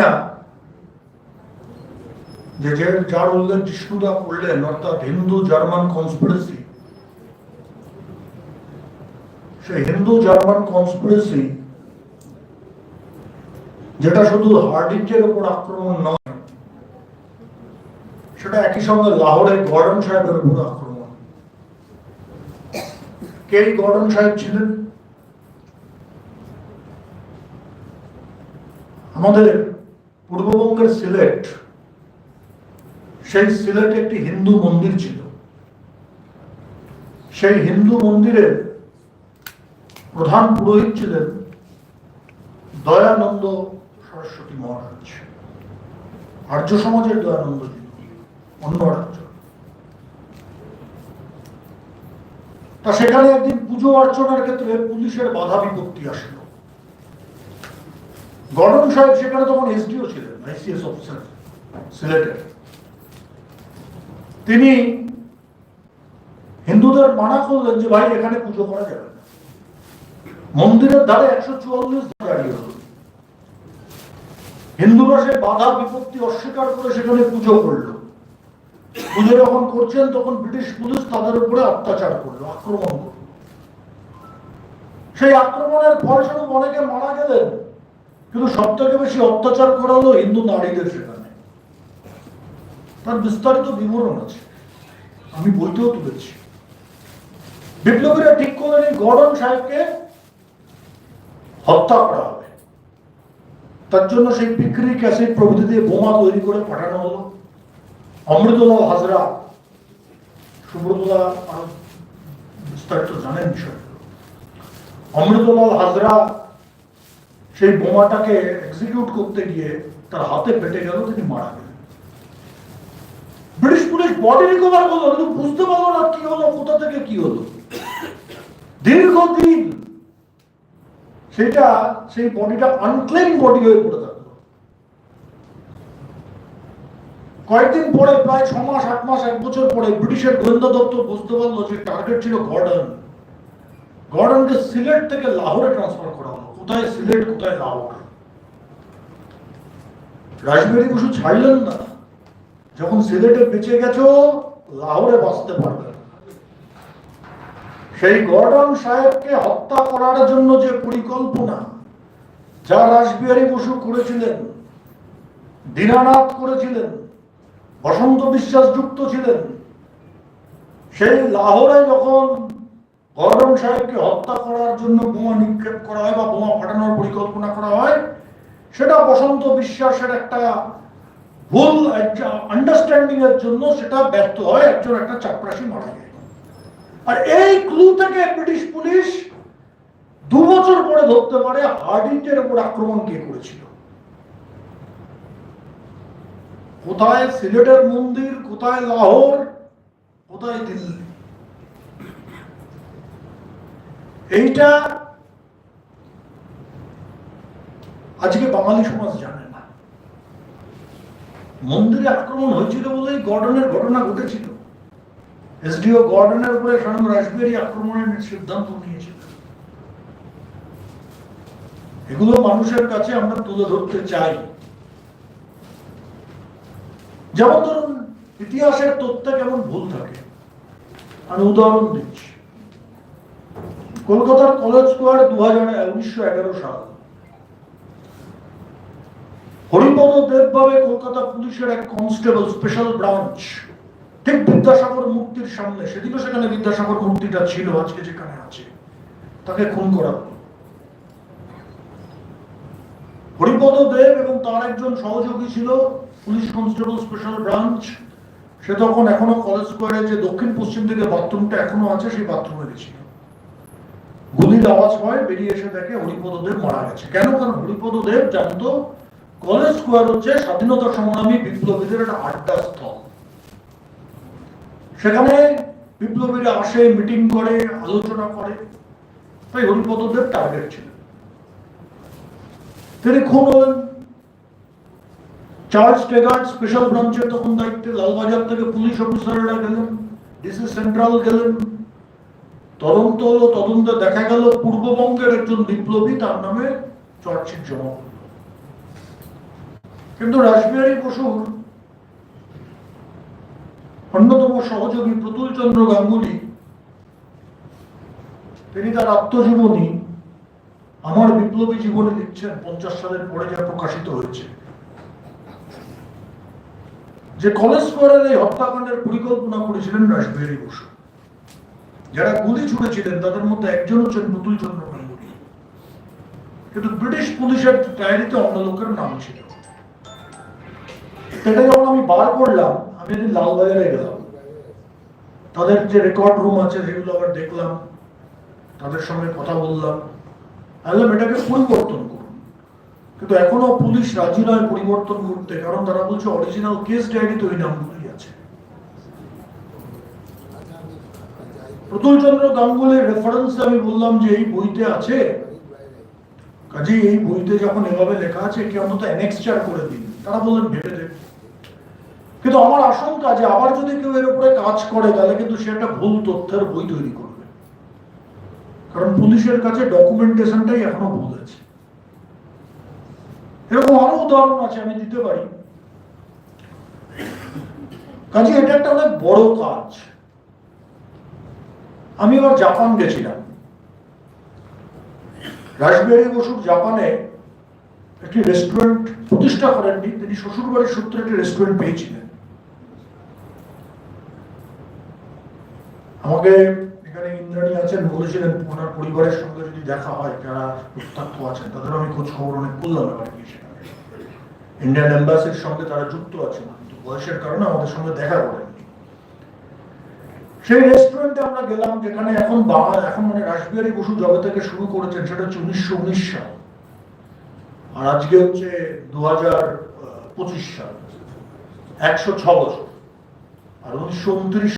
না। যে যার করলেন, অর্থাৎ হিন্দু জার্মান হিন্দু জার্মান যেটা শুধু হার্ডিঞ্জের উপর আক্রমণ নয়, সেটা একই সঙ্গে লাহোরের গর্ডন সাহেবের উপর আক্রমণ। কে গর্ডন সাহেব ছিলেন? আমাদের পূর্ববঙ্গের সিলেট, সেই সিলেটে একটি হিন্দু মন্দির ছিল। সেই হিন্দু মন্দিরের প্রধান পুরোহিত ছিলেন দয়ানন্দ সরস্বতী মহারাজ। আর্য সমাজের দয়ানন্দ অন্য আর্য তা সেখানে একদিন পুজো অর্চনার ক্ষেত্রে পুলিশের বাধা বিপত্তি আসলো। গর্ডন সাহেব সেখানে তখন এসডিও ছিলেন আইসিএস অফিসার সিলেটের তিনি হিন্দুদের মানা করলেন যে, ভাই, এখানে পুজো করা যাবে না। মন্দিরের ধারে একশো চুয়াল্লিশ দাঁড়িয়ে হল হিন্দুরা সে বাধা বিপত্তি অস্বীকার করে সেখানে পুজো করল। পুজো যখন করছেন, তখন ব্রিটিশ পুলিশ তাদের উপরে অত্যাচার করল, আক্রমণ করল। সেই আক্রমণের ফলস্বরূপ অনেকে মারা গেলেন। কিন্তু সব থেকে বেশি অত্যাচার করা হলো হিন্দু নারীদের সেখানে। তার বিস্তারিত বিবরণ আছে। আমি বইতেও তুলেছি। বিপ্লবীরা ঠিক করলেন গর্ডন সাহেবকে হত্যা করা হবে। তার জন্য সেই বিক্রি ক্যাসেট প্রভৃতি দিয়ে বোমা তৈরি করে পাঠানো হলো। অমৃতলাল হাজরা সুব্রতদা আরও বিস্তারিত জানেন বিষয়গুলো। অমৃতলাল হাজরা সেই বোমাটাকে এক্সিকিউট করতে গিয়ে তার হাতে পেটে গেল, তিনি মারা গেলেন। ব্রিটিশ পুলিশ বডি রিকভার করল, কিন্তু বুঝতে পারল না কি হলো, কোথা থেকে কি হলো। দীর্ঘদিন সেটা, সেই বডিটা আনক্লেম বডি হয়ে পড়ে থাকল। কয়েকদিন পরে, প্রায় ছ মাস, আট মাস, এক বছর পরে ব্রিটিশের গোয়েন্দা দপ্তর বুঝতে পারল যে টার্গেট ছিল গর্ডন গর্ডনকে সিলেট থেকে লাহোরে ট্রান্সফার করা হলো। কোথায় সিলেট, কোথায় লাহোর? রাজবিহারী বসু ছাড়লেন না। যখন সিলেটে বেঁচে গেছো, লাহোরে বাঁচতে পারবে সেই গর্ডন সাহেবকে হত্যা করার জন্য যে পরিকল্পনা, যা রাসবিহারী বসু করেছিলেন, দীনানাথ করেছিলেন, বসন্ত বিশ্বাস যুক্ত ছিলেন, সেই লাহোরে যখন সাহেবকে হত্যা করার জন্য বোমা নিক্ষেপ করা হয় বা বোমা ফাটানোর পরিকল্পনা করা হয়, সেটা বসন্ত বিশ্বাসের একটা ভুল আন্ডারস্ট্যান্ডিং এর জন্য সেটা ব্যর্থ হয়, একজন একটা চাপরাশি মারা যায়। আর এই ক্লু থেকে ব্রিটিশ পুলিশ দু বছর পরে ধরতে পারে হার্ডিঞ্জের উপর আক্রমণ কে করেছিল। কোথায় সিলেটের মন্দির, কোথায় লাহোর, কোথায় দিল্লি? এইটা আজকে বাঙালি সমাজ জানে না। মন্দিরে আক্রমণ হয়েছিল বলেই গর্ডনের ঘটনা ঘটেছিল। এসডিও গর্ডনের উপরে স্বয়ং রাসবিহারী আক্রমণের সিদ্ধান্ত নিয়েছিল। এগুলো মানুষের কাছে আমরা তুলে ধরতে চাই। যেমন ধরুন, ইতিহাসের তথ্যে কেমন ভুল থাকে। আমি উদাহরণ দিচ্ছি। কলকাতার কলেজ স্কোয়ার দু হাজার উনিশশো এগারো সাল। হরিপদ দেবভাবে কলকাতা পুলিশের এক কনস্টেবল স্পেশাল ব্রাঞ্চ, ঠিক বিদ্যাসাগর মুক্তির সামনে। সেদিনও সেখানে বিদ্যাসাগর মূর্তিটা ছিল, আজকে যেখানে আছে। তাকে খুন করা হরিপদ দেব এবং তার একজন সহযোগী ছিল পুলিশ কনস্টেবল স্পেশাল ব্রাঞ্চ। সে তখন এখনও কলেজ স্কোয়ারে যে দক্ষিণ পশ্চিম দিকে বাথরুমটা এখনও আছে, সেই বাথরুমে গেছিল। আওয়াজ হয়, বেরিয়ে এসে দেখে হরিপদ দেব মারা গেছে। কেন? কারণ হরিপদ দেব জানতো কলেজ স্কোয়ার হচ্ছে স্বাধীনতা সংগ্রামী বিপ্লবীদের একটা আড্ডা স্থল। সেখানে বিপ্লবীরা আসে, মিটিং করে, আলোচনা করে। তাই হরিপদ দেব টার্গেট ছিল তিনি খুন হলেন। চার্লস টেগার্ড স্পেশাল ব্রাঞ্চের তখন দায়িত্বে লালবাজার থেকে পুলিশ অফিসাররা গেলেন, ডিসি সেন্ট্রাল গেলেন। তদন্ত হলো, তদন্তে দেখা গেল, পূর্ববঙ্গের একজন বিপ্লবী, তার নামে চার্জশিট জমা কিন্তু রাসবিহারী বসুর অন্যতম সহযোগী প্রতুল চন্দ্র গাঙ্গুলি, তিনি তার আত্মজীবনী আমার বিপ্লবী জীবনে লিখছেন, পঞ্চাশ সালের পরে যা প্রকাশিত হয়েছে। যে কলেজ স্কোয়ারের এই হত্যাকাণ্ডের পরিকল্পনা করেছিলেন রাসবিহারী বসু। যারা গুলি ছুড়েছিলেন, তাদের মধ্যে একজন হচ্ছেন প্রতুল চন্দ্র গাঙ্গুলি কিন্তু ব্রিটিশ পুলিশের ডায়েরিতে অন্য লোকের নাম ছিল। সেটা যখন আমি বার করলাম, আমি একদিন লালবাজারে গেলাম। তাদের যে রেকর্ড রুম আছে, সেগুলো আবার দেখলাম। তাদের সঙ্গে কথা বললাম। বললাম, এটাকে পরিবর্তন করুন। কিন্তু এখনও পুলিশ রাজি নয় পরিবর্তন করতে, কারণ তারা বলছে অরিজিনাল কেস ডায়েরি তো ওই নামগুলোই আছে। প্রতুল চন্দ্র গাঙ্গুলির রেফারেন্স আমি বললাম যে এই বইতে আছে। কাজে এই বইতে যখন এভাবে লেখা আছে কি অন্তত অ্যানেক্সচার করে দিন তারা বললেন, ভেবে দেখ। কিন্তু আমার আশঙ্কা যে আবার যদি কেউ এর উপরে কাজ করে, তাহলে কিন্তু সে একটা ভুল তথ্যের বই তৈরি করবে। কারণ পুলিশের কাছে ডকুমেন্টেশনটাই এখনও ভুল আছে। এরকম আরও উদাহরণ আছে, আমি দিতে পারি। কাজে এটা একটা অনেক বড় কাজ। আমি এবার জাপান গেছিলাম। রাসবিহারী বসুর জাপানে একটি রেস্টুরেন্ট প্রতিষ্ঠা করেননি তিনি। শ্বশুরবাড়ির সূত্রে একটি রেস্টুরেন্ট পেয়েছিলেন। আমাকে এখানে ইন্দ্রাণী আছেন বলেছিলেন ওনার পরিবারের সঙ্গে যদি দেখা হয়, যারা প্রত্যক্ষ আছেন, তাদের আমি খোঁজ খবর অনেক করলাম এবার গিয়ে সেখানে। ইন্ডিয়ান এম্বাসির সঙ্গে তারা যুক্ত আছেন। কিন্তু বয়সের কারণে আমাদের সঙ্গে দেখা করেননি সেই রেস্টুরেন্টে আমরা গেলাম যেখানে এখন বাংলা এখন মানে রাসবিহারী বসু জবে থেকে শুরু করেছেন, সেটা হচ্ছে উনিশশো উনিশ সাল। আর আজকে হচ্ছে দু হাজার পঁচিশ সাল। একশো ছ বছর। আর উনিশশো উনত্রিশ